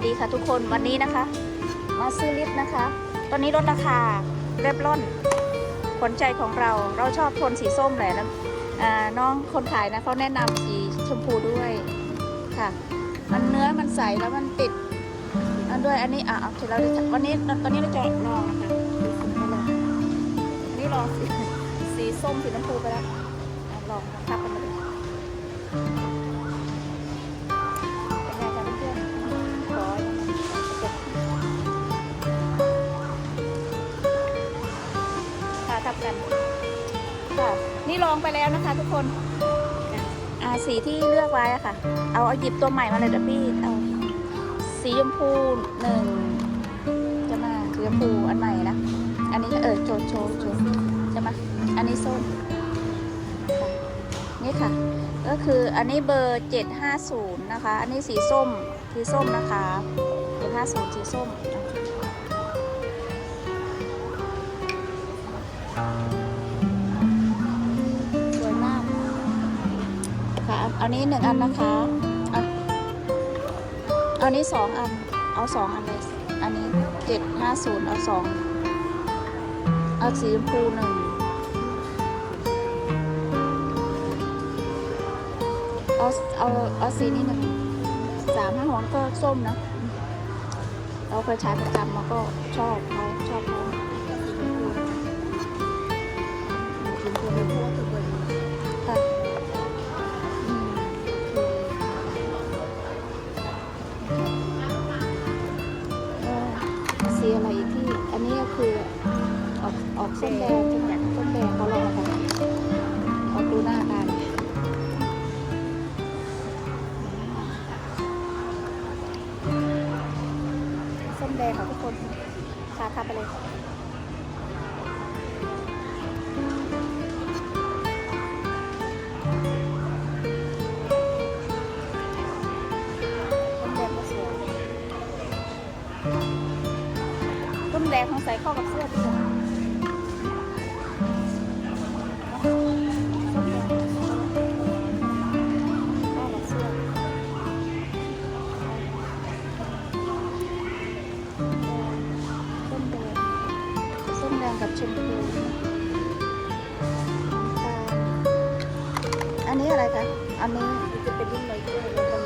วัสดีค่ะทุกคนวันนี้นะคะ มาซื้อลิปนะคะ ตอนนี้ลดราคาเรียบร้อนขนใจของเราเราชอบโทนสีส้มแหละแล้วน้องคนขายนะเขาแนะนำสีชมพูด้วยค่ะ มันเนื้อมันใสแล้วมันติดอันด้วยอันนี้อะเอาเสร็จแล้วเดี๋ยวจะวันนี้ตอนนี้เราจะลองนะคะอันนี้ลองสีสีส้มสีน้ำพูไปแล้วลองทับกันเป็น งไปแล้วนะคะ ทุกคนอ่าสีที่เลือกไว้อะค่ะ เอาเอาหยิบตัวใหม่มาเลยเดี๋ยวพี่เอาสีชมพูหนึ่งจะมาสีชมพูอันใหม่นะ อันนี้เออโชว์โชว์โชว์จะมาอันนี้ส้มนี่ค่ะ ก็คืออันนี้เบอร์ 750 นะคะ อันนี้สีส้มสีส้มนะคะ750สีส้มส นนี้หนึ่งอันนะคะอันอันนี้สองอัน เอาสองอันเลย อันนี้750เอาสองเอาสีชมพูหนึ่งเอาเอาเอาสีนี้หนึ่งสามห้าหัวก็ส้มนะ เราเคยใช้ประจำเราก็ชอบเขาชอบเขา ส้มแดงใช่ไหมส้มแดงเขาลองมาค่ะออดูหน้ากันส้มแดงค่ะทุกคนทาทาไปเลยส้มแดงก็สวยส้มแดงของใส่เข้ากับเสื้อดีกว่า กับชมพูอันนี้อะไรคะ อันนี้จะเป็นรุ่นไมโครแล้วก็มันก็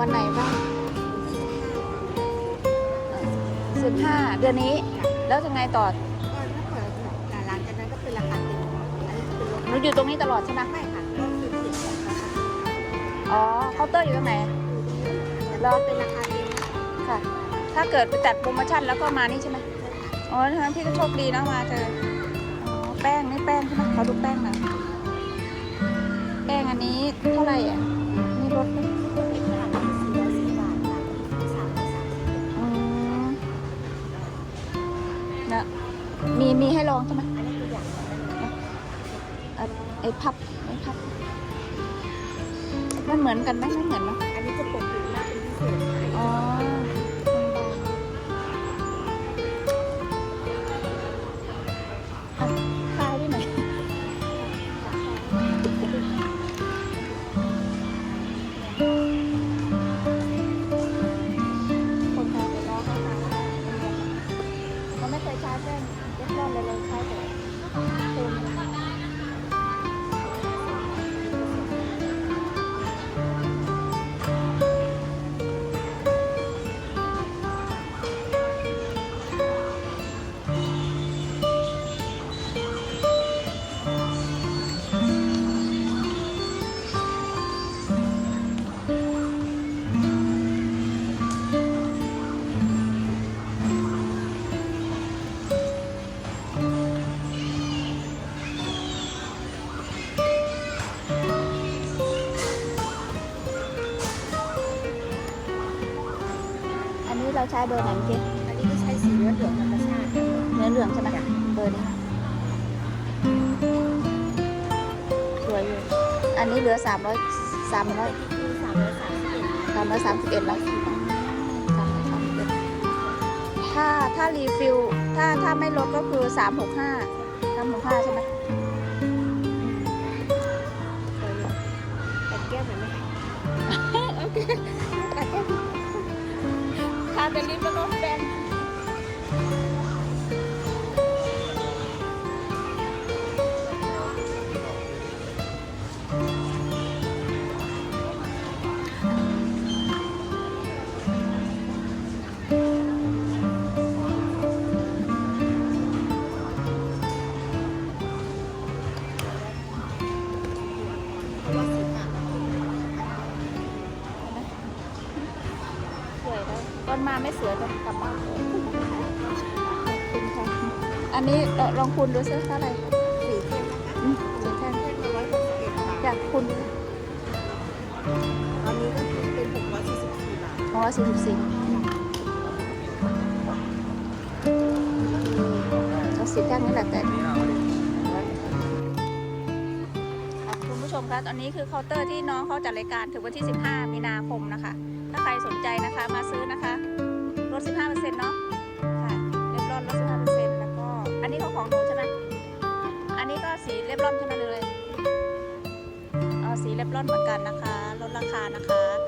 วันไหนบ้างสิบห้าเดือนนี้ แล้วจะไงต่อก็ถ้าเปิดแต่หลังจากนั้นก็เป็นราคาเต็มอันนี้คือลดหนูอยู่ตรงนี้ตลอดใช่ไหมไม่ค่ะก็คือสิบสองราคาอ๋อเคาน์เตอร์อยู่ตรงไหนแล้วเป็นราคาเต็มค่ะ ถ้าเกิดไปจัดโปรโมชั่นแล้วก็มานี่ใช่ไหมอ๋อทั้งพี่ก็โชคดีนะมาเจออ๋อแป้งนี่แป้งใช่ไหมเขาดูแป้งหน่อยแป้งอันนี้เท่าไหร่อะนี่ลดไหม มีมีให้ลองใช่ไหมอันนี้คืออย่างของมันเลยอะไอ้พับไอ้พับ มันเหมือนกันไหมไม่เหมือนเนอะอันนี้จะปกปิดมากเป็นพิเศษค่ะอ๋อ เราใช้เบอร์ไหนเจ๊อันนี้ก็ใช้สีเนื้อเหลืองธรรมชาติค่ะเนื้อเหลืองใช่ไหมเบอร์นี้สวยอยู่อันนี้เหลือสามร้อยสามร้อยคือสามร้อยสามสิบเอ็ดสามร้อยสามสิบเอ็ดแล้วสามร้อยสามสิบเอ็ดถ้าถ้ารีฟิลถ้าถ้าไม่ลดก็คือสามหกห้าสามหกห้าใช่ไหมสวยอยู่แต่แก้มเหมือนไหม ทา นมาไม่สวยตอนกลับบ้านสวยอันนี้ลองคุณดูซิเท่าไหร่สีเข้มนะคะอืมสีแท่งเข้มมาร้อยหกสิบเอ็ดบาทอยากคุณตอนนี้ก็คือเป็นหกร้อยสี่สิบสี่บาทของเราสี่สิบสี่ก็สีแท่งนี่แหละแต่คุณผู้ชมคะตอนนี้คือเคาน์เตอร์ที่น้องเขาจัดรายการถึงวันที่ 15 มีนาคมนะคะ ถ้าใครสนใจนะคะมาซื้อนะคะ ด15%เนาะค่ะเรียบร้อยลด15%แล้วก็อันนี้เขาของหนูใช่ไหมอันนี้ก็สีเรียบร้อยใช่ไหมเลยเอาสีเรียบร้อยเหมือนกันนะคะลดราคานะคะ